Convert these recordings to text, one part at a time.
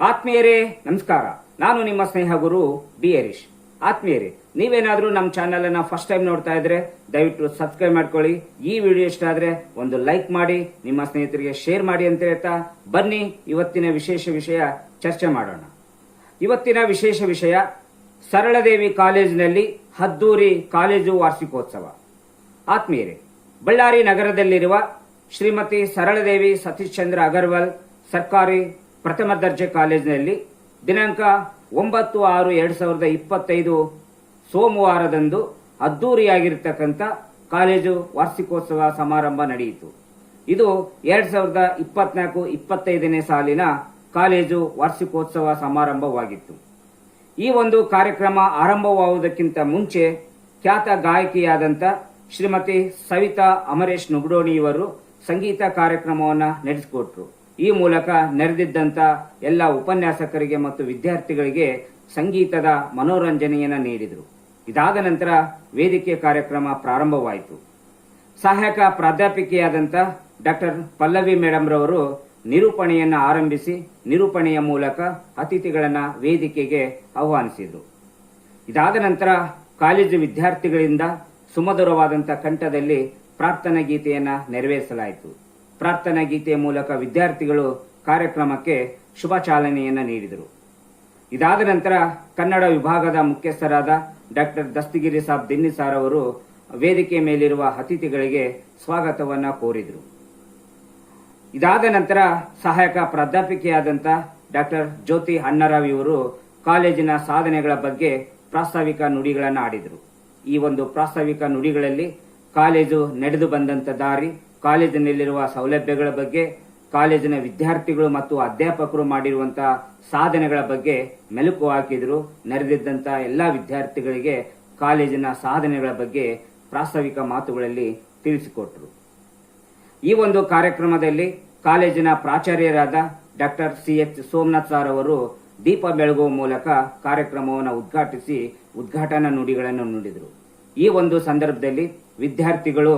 ಆತ್ಮೀಯರೇ, ನಮಸ್ಕಾರ. ನಾನು ನಿಮ್ಮ ಸ್ನೇಹ ಗುರು ಬಿ. ಹರೀಶ್. ಆತ್ಮೀಯರೇ, ನೀವೇನಾದ್ರೂ ನಮ್ಮ ಚಾನೆಲ್ ಅನ್ನ ಫಸ್ಟ್ ಟೈಮ್ ನೋಡ್ತಾ ಇದ್ರೆ, ದಯವಿಟ್ಟು ಸಬ್ಸ್ಕ್ರೈಬ್ ಮಾಡ್ಕೊಳ್ಳಿ. ಈ ವಿಡಿಯೋ ಇಷ್ಟ ಆದ್ರೆ ಒಂದು ಲೈಕ್ ಮಾಡಿ, ನಿಮ್ಮ ಸ್ನೇಹಿತರಿಗೆ ಶೇರ್ ಮಾಡಿ ಅಂತ ಹೇಳ್ತಾ ಬನ್ನಿ, ಇವತ್ತಿನ ವಿಶೇಷ ವಿಷಯ ಚರ್ಚೆ ಮಾಡೋಣ. ಇವತ್ತಿನ ವಿಶೇಷ ವಿಷಯ, ಸರಳದೇವಿ ಕಾಲೇಜಿನಲ್ಲಿ ಹದ್ದೂರಿ ಕಾಲೇಜು ವಾರ್ಷಿಕೋತ್ಸವ. ಆತ್ಮೀಯರೇ, ಬಳ್ಳಾರಿ ನಗರದಲ್ಲಿರುವ ಶ್ರೀಮತಿ ಸರಳದೇವಿ ಸತೀಶ್ ಚಂದ್ರ ಅಗರ್ವಾಲ್ ಸರ್ಕಾರಿ ಪ್ರಥಮ ದರ್ಜೆ ಕಾಲೇಜಿನಲ್ಲಿ ದಿನಾಂಕ ಒಂಬತ್ತು ಆರು ಎರಡು ಸಾವಿರದ ಇಪ್ಪತ್ತೈದು ಸೋಮವಾರದಂದು ಅದ್ದೂರಿಯಾಗಿರ್ತಕ್ಕಂಥ ಕಾಲೇಜು ವಾರ್ಷಿಕೋತ್ಸವ ಸಮಾರಂಭ ನಡೆಯಿತು. ಇದು ಎರಡು ಸಾವಿರದ ಇಪ್ಪತ್ನಾಲ್ಕು ಇಪ್ಪತ್ತೈದನೇ ಸಾಲಿನ ಕಾಲೇಜು ವಾರ್ಷಿಕೋತ್ಸವ ಸಮಾರಂಭವಾಗಿತ್ತು. ಈ ಒಂದು ಕಾರ್ಯಕ್ರಮ ಆರಂಭವಾಗುವುದಕ್ಕಿಂತ ಮುಂಚೆ ಖ್ಯಾತ ಗಾಯಕಿಯಾದಂಥ ಶ್ರೀಮತಿ ಸವಿತಾ ಅಮರೇಶ್ ನುಗ್ಡೋಣಿ ಇವರು ಸಂಗೀತ ಕಾರ್ಯಕ್ರಮವನ್ನು ನಡೆಸಿಕೊಟ್ರು. ಈ ಮೂಲಕ ನೆರೆದಿದ್ದಂಥ ಎಲ್ಲ ಉಪನ್ಯಾಸಕರಿಗೆ ಮತ್ತು ವಿದ್ಯಾರ್ಥಿಗಳಿಗೆ ಸಂಗೀತದ ಮನೋರಂಜನೆಯನ್ನ ನೀಡಿದರು. ಇದಾದ ನಂತರ ವೇದಿಕೆ ಕಾರ್ಯಕ್ರಮ ಪ್ರಾರಂಭವಾಯಿತು. ಸಹಾಯಕ ಪ್ರಾಧ್ಯಾಪಿಕೆಯಾದಂಥ ಡಾಕ್ಟರ್ ಪಲ್ಲವಿ ಮೇಡಮ್ ರವರು ನಿರೂಪಣೆಯನ್ನು ಆರಂಭಿಸಿ, ನಿರೂಪಣೆಯ ಮೂಲಕ ಅತಿಥಿಗಳನ್ನು ವೇದಿಕೆಗೆ ಆಹ್ವಾನಿಸಿದರು. ಇದಾದ ನಂತರ ಕಾಲೇಜು ವಿದ್ಯಾರ್ಥಿಗಳಿಂದ ಸುಮಧುರವಾದಂಥ ಕಂಠದಲ್ಲಿ ಪ್ರಾರ್ಥನಾ ಗೀತೆಯನ್ನು ನೆರವೇರಿಸಲಾಯಿತು. ಪ್ರಾರ್ಥನಾ ಗೀತೆಯ ಮೂಲಕ ವಿದ್ಯಾರ್ಥಿಗಳು ಕಾರ್ಯಕ್ರಮಕ್ಕೆ ಶುಭ ಚಾಲನೆಯನ್ನು ನೀಡಿದರು. ಇದಾದ ನಂತರ ಕನ್ನಡ ವಿಭಾಗದ ಮುಖ್ಯಸ್ಥರಾದ ಡಾಕ್ಟರ್ ದಸ್ತಗಿರಿ ಸಾಬ್ ದಿನ್ನಿ ಸಾರ್ ಅವರು ವೇದಿಕೆ ಮೇಲಿರುವ ಅತಿಥಿಗಳಿಗೆ ಸ್ವಾಗತವನ್ನ ಕೋರಿದರು. ಇದಾದ ನಂತರ ಸಹಾಯಕ ಪ್ರಾಧ್ಯಾಪಿಕೆಯಾದಂಥ ಡಾಕ್ಟರ್ ಜ್ಯೋತಿ ಅಣ್ಣರಾವ್ ಇವರು ಕಾಲೇಜಿನ ಸಾಧನೆಗಳ ಬಗ್ಗೆ ಪ್ರಾಸ್ತಾವಿಕ ನುಡಿಗಳನ್ನು ಆಡಿದರು. ಈ ಒಂದು ಪ್ರಾಸ್ತಾವಿಕ ನುಡಿಗಳಲ್ಲಿ ಕಾಲೇಜು ನಡೆದು ಬಂದಂತ ದಾರಿ ಕಾಲೇಜಿನಲ್ಲಿರುವ ಸೌಲಭ್ಯಗಳ ಬಗ್ಗೆ ಕಾಲೇಜಿನ ವಿದ್ಯಾರ್ಥಿಗಳು ಮತ್ತು ಅಧ್ಯಾಪಕರು ಮಾಡಿರುವಂತಹ ಸಾಧನೆಗಳ ಬಗ್ಗೆ ಮೆಲುಕು ಹಾಕಿದ್ರು. ನೆರೆದಿದ್ದಂಥ ಎಲ್ಲಾ ವಿದ್ಯಾರ್ಥಿಗಳಿಗೆ ಕಾಲೇಜಿನ ಸಾಧನೆಗಳ ಬಗ್ಗೆ ಪ್ರಾಸ್ತಾವಿಕ ಮಾತುಗಳಲ್ಲಿ ತಿಳಿಸಿಕೊಟ್ರು. ಈ ಒಂದು ಕಾರ್ಯಕ್ರಮದಲ್ಲಿ ಕಾಲೇಜಿನ ಪ್ರಾಚಾರ್ಯರಾದ doctor C H Somanath sir ಅವರು ದೀಪ ಬೆಳಗುವ ಮೂಲಕ ಕಾರ್ಯಕ್ರಮವನ್ನು ಉದ್ಘಾಟಿಸಿ ಉದ್ಘಾಟನಾ ನುಡಿಗಳನ್ನು ನುಡಿದರು. ಈ ಒಂದು ಸಂದರ್ಭದಲ್ಲಿ ವಿದ್ಯಾರ್ಥಿಗಳು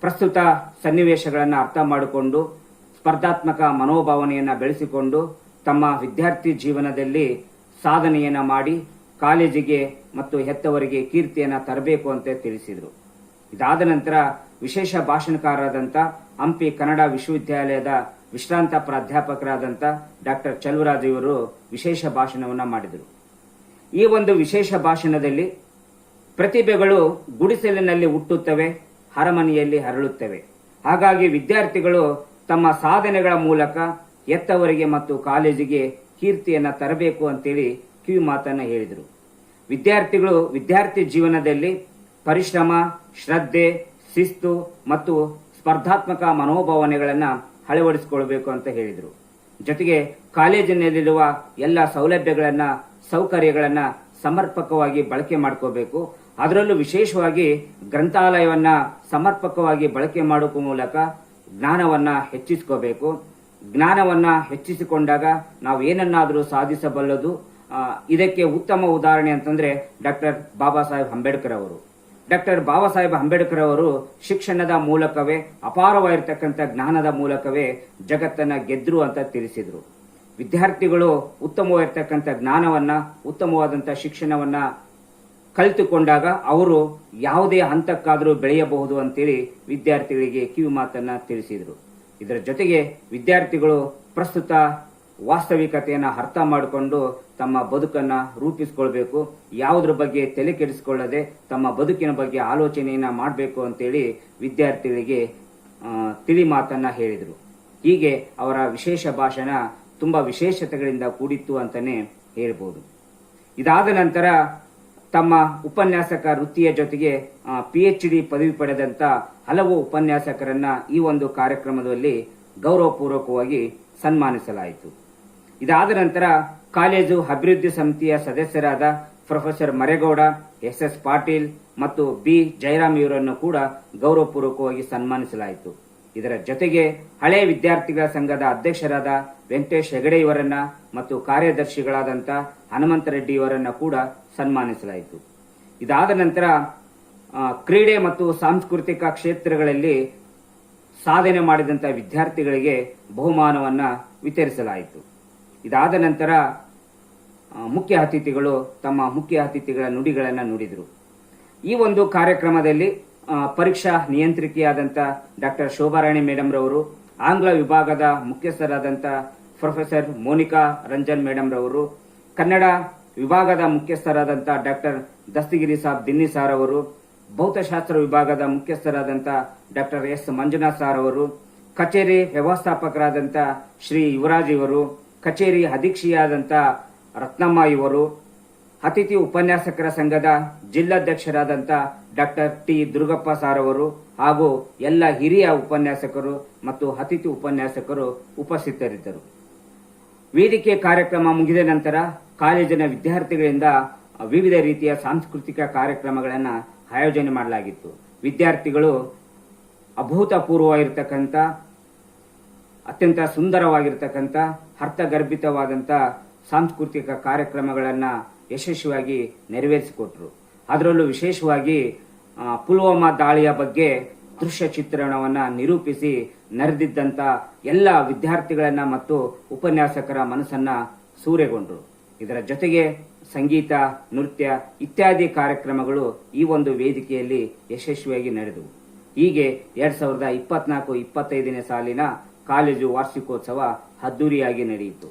ಪ್ರಸ್ತುತ ಸನ್ನಿವೇಶಗಳನ್ನು ಅರ್ಥ ಮಾಡಿಕೊಂಡು, ಸ್ಪರ್ಧಾತ್ಮಕ ಮನೋಭಾವನೆಯನ್ನು ಬೆಳೆಸಿಕೊಂಡು, ತಮ್ಮ ವಿದ್ಯಾರ್ಥಿ ಜೀವನದಲ್ಲಿ ಸಾಧನೆಯನ್ನು ಮಾಡಿ, ಕಾಲೇಜಿಗೆ ಮತ್ತು ಹೆತ್ತವರಿಗೆ ಕೀರ್ತಿಯನ್ನು ತರಬೇಕು ಅಂತ ತಿಳಿಸಿದರು. ಇದಾದ ನಂತರ ವಿಶೇಷ ಭಾಷಣಕಾರರಾದಂಥ ಹಂಪಿ ಕನ್ನಡ ವಿಶ್ವವಿದ್ಯಾಲಯದ ವಿಶ್ರಾಂತ ಪ್ರಾಧ್ಯಾಪಕರಾದಂಥ ಡಾಕ್ಟರ್ ಚಲುವರಾಜ್ ಇವರು ವಿಶೇಷ ಭಾಷಣವನ್ನು ಮಾಡಿದರು. ಈ ಒಂದು ವಿಶೇಷ ಭಾಷಣದಲ್ಲಿ ಪ್ರತಿಭೆಗಳು ಗುಡಿಸಲಿನಲ್ಲಿ ಹುಟ್ಟುತ್ತವೆ ಅರಮನೆಯಲ್ಲಿ ಹರಳುತ್ತವೆ. ಹಾಗಾಗಿ ವಿದ್ಯಾರ್ಥಿಗಳು ತಮ್ಮ ಸಾಧನೆಗಳ ಮೂಲಕ ಎತ್ತವರಿಗೆ ಮತ್ತು ಕಾಲೇಜಿಗೆ ಕೀರ್ತಿಯನ್ನ ತರಬೇಕು ಅಂತೇಳಿ ಕಿವಿ ಮಾತನ್ನು ಹೇಳಿದರು. ವಿದ್ಯಾರ್ಥಿಗಳು ವಿದ್ಯಾರ್ಥಿ ಜೀವನದಲ್ಲಿ ಪರಿಶ್ರಮ, ಶ್ರದ್ಧೆ, ಶಿಸ್ತು ಮತ್ತು ಸ್ಪರ್ಧಾತ್ಮಕ ಮನೋಭಾವನೆಗಳನ್ನ ಅಳವಡಿಸಿಕೊಳ್ಬೇಕು ಅಂತ ಹೇಳಿದರು. ಜೊತೆಗೆ ಕಾಲೇಜಿನಲ್ಲಿರುವ ಎಲ್ಲ ಸೌಲಭ್ಯಗಳನ್ನ, ಸೌಕರ್ಯಗಳನ್ನ ಸಮರ್ಪಕವಾಗಿ ಬಳಕೆ ಮಾಡ್ಕೋಬೇಕು. ಅದರಲ್ಲೂ ವಿಶೇಷವಾಗಿ ಗ್ರಂಥಾಲಯವನ್ನ ಸಮರ್ಪಕವಾಗಿ ಬಳಕೆ ಮಾಡುವ ಮೂಲಕ ಜ್ಞಾನವನ್ನ ಹೆಚ್ಚಿಸ್ಕೋಬೇಕು. ಜ್ಞಾನವನ್ನ ಹೆಚ್ಚಿಸಿಕೊಂಡಾಗ ನಾವು ಏನನ್ನಾದರೂ ಸಾಧಿಸಬಲ್ಲದು. ಇದಕ್ಕೆ ಉತ್ತಮ ಉದಾಹರಣೆ ಅಂತಂದ್ರೆ ಡಾಕ್ಟರ್ ಬಾಬಾ ಸಾಹೇಬ್ ಅಂಬೇಡ್ಕರ್ ಅವರು. ಡಾಕ್ಟರ್ ಬಾಬಾ ಸಾಹೇಬ್ ಅಂಬೇಡ್ಕರ್ ಅವರು ಶಿಕ್ಷಣದ ಮೂಲಕವೇ, ಅಪಾರವಾಗಿರ್ತಕ್ಕಂಥ ಜ್ಞಾನದ ಮೂಲಕವೇ ಜಗತ್ತನ್ನ ಗೆದ್ರು ಅಂತ ತಿಳಿಸಿದರು. ವಿದ್ಯಾರ್ಥಿಗಳು ಉತ್ತಮವಾಗಿರ್ತಕ್ಕಂಥ ಜ್ಞಾನವನ್ನ, ಉತ್ತಮವಾದಂಥ ಶಿಕ್ಷಣವನ್ನ ಕಲಿತುಕೊಂಡಾಗ ಅವರು ಯಾವುದೇ ಹಂತಕ್ಕಾದರೂ ಬೆಳೆಯಬಹುದು ಅಂತೇಳಿ ವಿದ್ಯಾರ್ಥಿಗಳಿಗೆ ಕಿವಿ ಮಾತನ್ನ ತಿಳಿಸಿದರು. ಇದರ ಜೊತೆಗೆ ವಿದ್ಯಾರ್ಥಿಗಳು ಪ್ರಸ್ತುತ ವಾಸ್ತವಿಕತೆಯನ್ನು ಅರ್ಥ ಮಾಡಿಕೊಂಡು ತಮ್ಮ ಬದುಕನ್ನ ರೂಪಿಸಿಕೊಳ್ಬೇಕು, ಯಾವುದ್ರ ಬಗ್ಗೆ ತಲೆ ಕೆಡಿಸಿಕೊಳ್ಳದೆ ತಮ್ಮ ಬದುಕಿನ ಬಗ್ಗೆ ಆಲೋಚನೆಯನ್ನ ಮಾಡಬೇಕು ಅಂತೇಳಿ ವಿದ್ಯಾರ್ಥಿಗಳಿಗೆ ತಿಳಿ ಮಾತನ್ನು ಹೇಳಿದರು. ಹೀಗೆ ಅವರ ವಿಶೇಷ ಭಾಷಣ ತುಂಬಾ ವಿಶೇಷತೆಗಳಿಂದ ಕೂಡಿತ್ತು ಅಂತಾನೆ ಹೇಳ್ಬೋದು. ಇದಾದ ನಂತರ ತಮ್ಮ ಉಪನ್ಯಾಸಕ ವೃತ್ತಿಯ ಜೊತೆಗೆ ಪಿ ಎಚ್ ಡಿ ಪದವಿ ಪಡೆದಂತ ಹಲವು ಉಪನ್ಯಾಸಕರನ್ನ ಈ ಒಂದು ಕಾರ್ಯಕ್ರಮದಲ್ಲಿ ಗೌರವಪೂರ್ವಕವಾಗಿ ಸನ್ಮಾನಿಸಲಾಯಿತು. ಇದಾದ ನಂತರ ಕಾಲೇಜು ಅಭಿವೃದ್ಧಿ ಸಮಿತಿಯ ಸದಸ್ಯರಾದ professor Maregowda, S S Patil ಮತ್ತು ಬಿ ಜಯರಾಮ್ ಇವರನ್ನು ಕೂಡ ಗೌರವಪೂರ್ವಕವಾಗಿ ಸನ್ಮಾನಿಸಲಾಯಿತು. ಇದರ ಜೊತೆಗೆ ಹಳೆ ವಿದ್ಯಾರ್ಥಿಗಳ ಸಂಘದ ಅಧ್ಯಕ್ಷರಾದ ವೆಂಕಟೇಶ್ ಹೆಗಡೆ ಇವರನ್ನ ಮತ್ತು ಕಾರ್ಯದರ್ಶಿಗಳಾದಂಥ ಹನುಮಂತ ರೆಡ್ಡಿ ಇವರನ್ನ ಕೂಡ ಸನ್ಮಾನಿಸಲಾಯಿತು. ಇದಾದ ನಂತರ ಕ್ರೀಡೆ ಮತ್ತು ಸಾಂಸ್ಕೃತಿಕ ಕ್ಷೇತ್ರಗಳಲ್ಲಿ ಸಾಧನೆ ಮಾಡಿದಂಥ ವಿದ್ಯಾರ್ಥಿಗಳಿಗೆ ಬಹುಮಾನವನ್ನ ವಿತರಿಸಲಾಯಿತು. ಇದಾದ ನಂತರ ಮುಖ್ಯ ಅತಿಥಿಗಳು ತಮ್ಮ ಮುಖ್ಯ ಅತಿಥಿಗಳ ನುಡಿಗಳನ್ನು ನುಡಿದರು. ಈ ಒಂದು ಕಾರ್ಯಕ್ರಮದಲ್ಲಿ ಪರೀಕ್ಷಾ ನಿಯಂತ್ರಿಕೆಯಾದಂಥ ಡಾಕ್ಟರ್ ಶೋಭಾರಾಣಿ ಮೇಡಮ್ ರವರು ಆಂಗ್ಲ ವಿಭಾಗದ ಮುಖ್ಯಸ್ಥರಾದಂಥ ಪ್ರೊಫೆಸರ್ ಮೋನಿಕಾ ರಂಜನ್ ಮೇಡಮ್ ರವರು ಕನ್ನಡ ವಿಭಾಗದ ಮುಖ್ಯಸ್ಥರಾದಂಥ ಡಾಕ್ಟರ್ ದಸ್ತಿಗಿರಿ ಸಾಬ್ ದಿನ್ನಿ ಸಾರ್ ಅವರು ಭೌತಶಾಸ್ತ್ರ ವಿಭಾಗದ ಮುಖ್ಯಸ್ಥರಾದಂಥ ಡಾಕ್ಟರ್ ಎಸ್ ಮಂಜುನಾಥ್ ಸಾರ್ ಅವರು ಕಚೇರಿ ವ್ಯವಸ್ಥಾಪಕರಾದಂಥ ಶ್ರೀ ಯುವರಾಜ್ ಇವರು, ಕಚೇರಿ ಅಧೀಕ್ಷಿಯಾದಂಥ ರತ್ನಮ್ಮ ಇವರು ಅತಿಥಿ ಉಪನ್ಯಾಸಕರ ಸಂಘದ ಜಿಲ್ಲಾಧ್ಯಕ್ಷರಾದಂಥ ಡಾಕ್ಟರ್ ಟಿ ದುರ್ಗಪ್ಪ ಸಾರ್ ಅವರು ಹಾಗೂ ಎಲ್ಲ ಹಿರಿಯ ಉಪನ್ಯಾಸಕರು ಮತ್ತು ಅತಿಥಿ ಉಪನ್ಯಾಸಕರು ಉಪಸ್ಥಿತರಿದ್ದರು. ವೇದಿಕೆ ಕಾರ್ಯಕ್ರಮ ಮುಗಿದ ನಂತರ ಕಾಲೇಜಿನ ವಿದ್ಯಾರ್ಥಿಗಳಿಂದ ವಿವಿಧ ರೀತಿಯ ಸಾಂಸ್ಕೃತಿಕ ಕಾರ್ಯಕ್ರಮಗಳನ್ನು ಆಯೋಜನೆ ಮಾಡಲಾಗಿತ್ತು. ವಿದ್ಯಾರ್ಥಿಗಳು ಅಭೂತಪೂರ್ವವಾಗಿರ್ತಕ್ಕಂಥ, ಅತ್ಯಂತ ಸುಂದರವಾಗಿರ್ತಕ್ಕಂಥ, ಅರ್ಥಗರ್ಭಿತವಾದಂಥ ಸಾಂಸ್ಕೃತಿಕ ಕಾರ್ಯಕ್ರಮಗಳನ್ನು ಯಶಸ್ವಿಯಾಗಿ ನೆರವೇರಿಸಿಕೊಟ್ರು. ಅದರಲ್ಲೂ ವಿಶೇಷವಾಗಿ ಪುಲ್ವಾಮಾ ದಾಳಿಯ ಬಗ್ಗೆ ದೃಶ್ಯ ಚಿತ್ರಣವನ್ನು ನಿರೂಪಿಸಿ ನೆರೆದಿದ್ದಂಥ ಎಲ್ಲ ವಿದ್ಯಾರ್ಥಿಗಳನ್ನು ಮತ್ತು ಉಪನ್ಯಾಸಕರ ಮನಸ್ಸನ್ನ ಸೂರೆಗೊಂಡರು. ಇದರ ಜೊತೆಗೆ ಸಂಗೀತ, ನೃತ್ಯ ಇತ್ಯಾದಿ ಕಾರ್ಯಕ್ರಮಗಳು ಈ ಒಂದು ವೇದಿಕೆಯಲ್ಲಿ ಯಶಸ್ವಿಯಾಗಿ ನಡೆದವು. ಹೀಗೆ ಎರಡ್ ಸಾವಿರದ ಇಪ್ಪತ್ನಾಲ್ಕು ಇಪ್ಪತ್ತೈದನೇ ಸಾಲಿನ ಕಾಲೇಜು ವಾರ್ಷಿಕೋತ್ಸವ ಅದ್ದೂರಿಯಾಗಿ ನಡೆಯಿತು.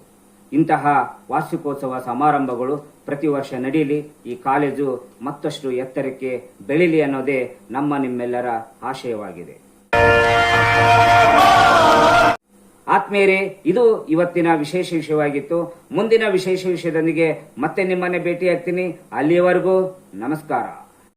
ಇಂತಹ ವಾರ್ಷಿಕೋತ್ಸವ ಸಮಾರಂಭಗಳು ಪ್ರತಿ ವರ್ಷ ನಡೆಯಲಿ, ಈ ಕಾಲೇಜು ಮತ್ತಷ್ಟು ಎತ್ತರಕ್ಕೆ ಬೆಳಿಲಿ ಅನ್ನೋದೇ ನಮ್ಮ ನಿಮ್ಮೆಲ್ಲರ ಆಶಯವಾಗಿದೆ. ಆತ್ಮೀಯರೇ, ಇದು ಇವತ್ತಿನ ವಿಶೇಷ ವಿಷಯವಾಗಿತ್ತು. ಮುಂದಿನ ವಿಶೇಷ ವಿಷಯದೊಂದಿಗೆ ಮತ್ತೆ ನಿಮ್ಮನ್ನೇ ಭೇಟಿಯಾಗ್ತೀನಿ. ಅಲ್ಲಿಯವರೆಗೂ ನಮಸ್ಕಾರ.